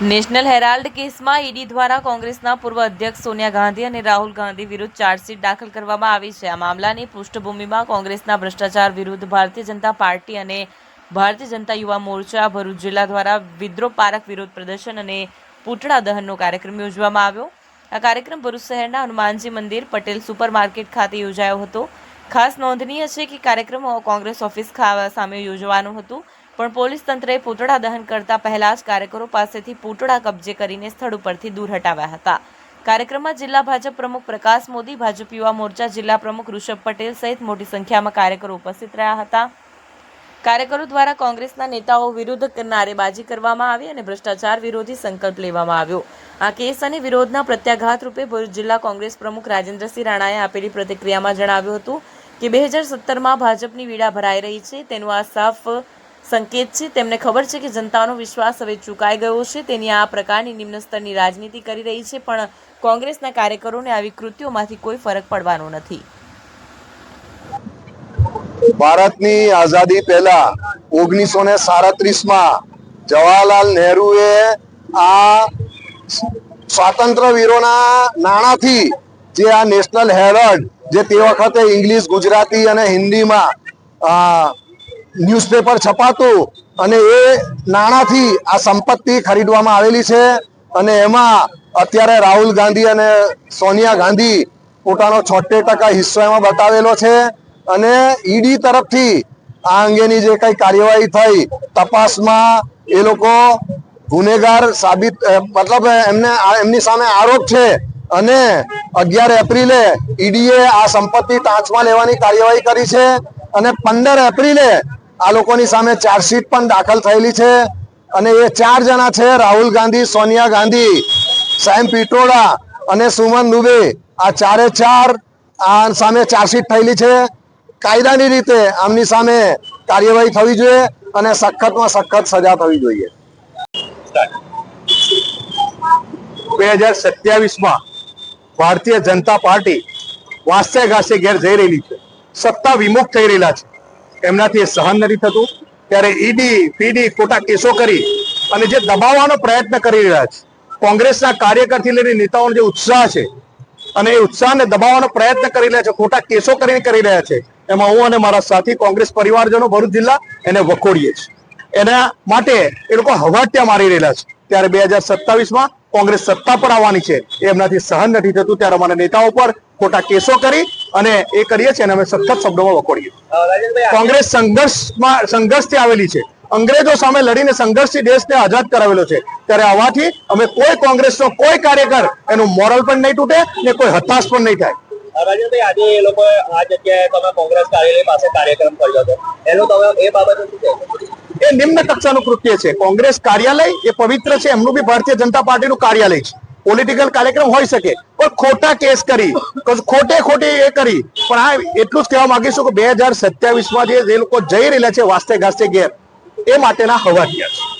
National Herald કેસમાં ED દ્વારા કોંગ્રેસના પૂર્વ અધ્યક્ષ સોનિયા ગાંધી અને રાહુલ ગાંધી વિરુદ્ધ ચાર્જશીટ દાખલ કરવામાં આવી છે. આ મામલાની પૃષ્ઠભૂમિમાં કોંગ્રેસના ભ્રષ્ટાચાર વિરુદ્ધ ભારતીય જનતા પાર્ટી અને ભારતીય જનતા યુવા મોરચા ભરૂચ જિલ્લા દ્વારા વિદ્રોહ પારક વિરોધ પ્રદર્શન અને પૂતળા દહનનો કાર્યક્રમ યોજવામાં આવ્યો. આ કાર્યક્રમ ભરૂચ શહેરના હનુમાનજી મંદિર, પટેલ સુપર માર્કેટ ખાતે યોજાયો હતો. ખાસ નોંધનીય છે કે કાર્યક્રમ કોંગ્રેસ ઓફિસ સામે યોજવાનું હતું. પણ પોલીસ તંત્રએ પૂતળા દહન કરતા પહેલા જ કાર્યકરો પાસેથી પૂતળા કબજે કરીને સ્થળ ઉપરથી દૂર હટાવ્યા હતા. કાર્યક્રમમાં જિલ્લા ભાજપ પ્રમુખ પ્રકાશ મોદી, ભાજપ યુવા મોરચા જિલ્લા પ્રમુખ ઋષભ પટેલ સહિત મોટી સંખ્યામાં કાર્યકરો ઉપસ્થિત રહ્યા હતા. કાર્યકરો દ્વારા કોંગ્રેસના નેતાઓ વિરુદ્ધ નારેબાજી કરવામાં આવી અને ભ્રષ્ટાચાર વિરોધી સંકલ્પ લેવામાં આવ્યો. આ કેસ અને વિરોધના પ્રત્યાઘાત રૂપે જિલ્લા કોંગ્રેસ પ્રમુખ રાજેન્દ્રસિંહ રાણાએ આપેલી પ્રતિક્રિયામાં જણાવ્યું હતું કે બે હજાર સત્તરમાં ભાજપની વીડા ભરાઈ રહી છે, તેનું આ સાફ સંકેત છે. તેમને ખબર છે કે જનતાનો વિશ્વાસ હવે ચૂકાઈ ગયો છે. તેની આ પ્રકારની નિમ્ન સ્તરની રાજનીતિ કરી રહી છે, પણ કોંગ્રેસના કાર્યકરોને આવી કૃત્યોમાંથી કોઈ ફરક પડવાનો નથી. ભારતની આઝાદી પહેલા ઓગણીસો ને સાડત્રીસમાં જવાહરલાલ નહેરુએ આ સ્વાતંત્ર્ય વીરોના નાણાથી જે આ નેશનલ હેરલ્ડ જે તે વખતે ઇંગ્લિશ, ગુજરાતી અને હિન્દીમાં ન્યૂઝપેપર છપાતું અને એ નાણાંથી આ સંપત્તિ ખરીદવામાં આવેલી છે અને એમાં અત્યારે રાહુલ ગાંધી અને સોનિયા ગાંધી પોતાનો છોતેર ટકા હિસ્સો એમાં બતાવેલો છે અને ઈડી તરફથી આ અંગેની જે કઈ કાર્યવાહી થઈ, તપાસમાં એ લોકો ગુનેગાર સાબિત મતલબ એમને એમની સામે આરોપ છે અને અગિયાર એપ્રિલે ઈડીએ આ સંપત્તિ ટાંચમાં લેવાની કાર્યવાહી કરી છે અને પંદર એપ્રિલે આ લોકોની સામે ચાર્જશીટ પણ દાખલ થયેલી છે અને એ ચાર જણા છે, રાહુલ ગાંધી, સોનિયા ગાંધી, સાયમ પિટોડા અને સુમન દુબે. આ ચારે ચાર આ સામે ચાર્જશીટ થયેલી છે. કાયદાની રીતે આમની સામે કાર્યવાહી થવી જોઈએ અને સખતમાં સખત સજા થવી જોઈએ. બે હજાર સત્યાવીસમાં ભારતીય જનતા પાર્ટી વાસ્તે ઘાસે ઘેર જઈ રહેલી છે. સત્તા વિમુખ થઈ રહેલા છે. એમનાથી સહન નથી થતું. ત્યારે ઈડી, પીડી ખોટા કેસો કરી અને જે દબાવવાનો પ્રયત્ન કરી રહ્યા છે. કોંગ્રેસના કાર્યકરથી લઈને નેતાઓનો જે ઉત્સાહ છે અને એ ઉત્સાહને દબાવવાનો પ્રયત્ન કરી રહ્યા છે, ખોટા કેસો કરીને કરી રહ્યા છે, એમાં હું અને મારા સાથી કોંગ્રેસ પરિવારજનો ભરૂચ જિલ્લા એને વખોડીએ છીએ. એના માટે એ લોકો હવાટ્યા મારી રહેલા છે. ત્યારે બે હજાર સત્તાવીસમાં કોંગ્રેસ સત્તા પર આવવાની છે. એ એમનાથી સહન નથી થતું. ત્યારે અમારા નેતાઓ પર ખોટા કેસો કરી અને એ કરીએ છીએ અને અમે સખત શબ્દોમાં વખોડીએ. કોંગ્રેસ સંઘર્ષમાં સંઘર્ષથી આવેલી છે. અંગ્રેજો સામે લડીને સંઘર્ષથી દેશને આઝાદ કરાવેલો છે. ત્યારે આવાથી અમે કોઈ કોંગ્રેસનો કોઈ કાર્યકર એનું મોરલ પણ નહીં તૂટે ને કોઈ હતાશ પણ નહીં થાય. રાજેન્દ્રભાઈ આજે એ લોકો આ જગ્યાએ તમે કોંગ્રેસ કાર્યાલય પાસે કાર્યક્રમ કર્યો હતો. એનું તમે એ બાબતે શું એ નિમ્ન કક્ષાનું કૃત્ય છે. કોંગ્રેસ કાર્યાલય એ પવિત્ર છે એમનું બી ભારતીય જનતા પાર્ટીનું કાર્યાલય છે. પોલિટિકલ કાર્યક્રમ હોઈ શકે. પણ ખોટા કેસ કરી ખોટે ખોટી એ કરી. પણ આ એટલું જ કહેવા માંગીશું કે બે હજાર સત્યાવીસમાં જે લોકો જઈ રહેલા છે વાસ્તે ગાસ્તે ગેર એ માટેના હવાટિયા છે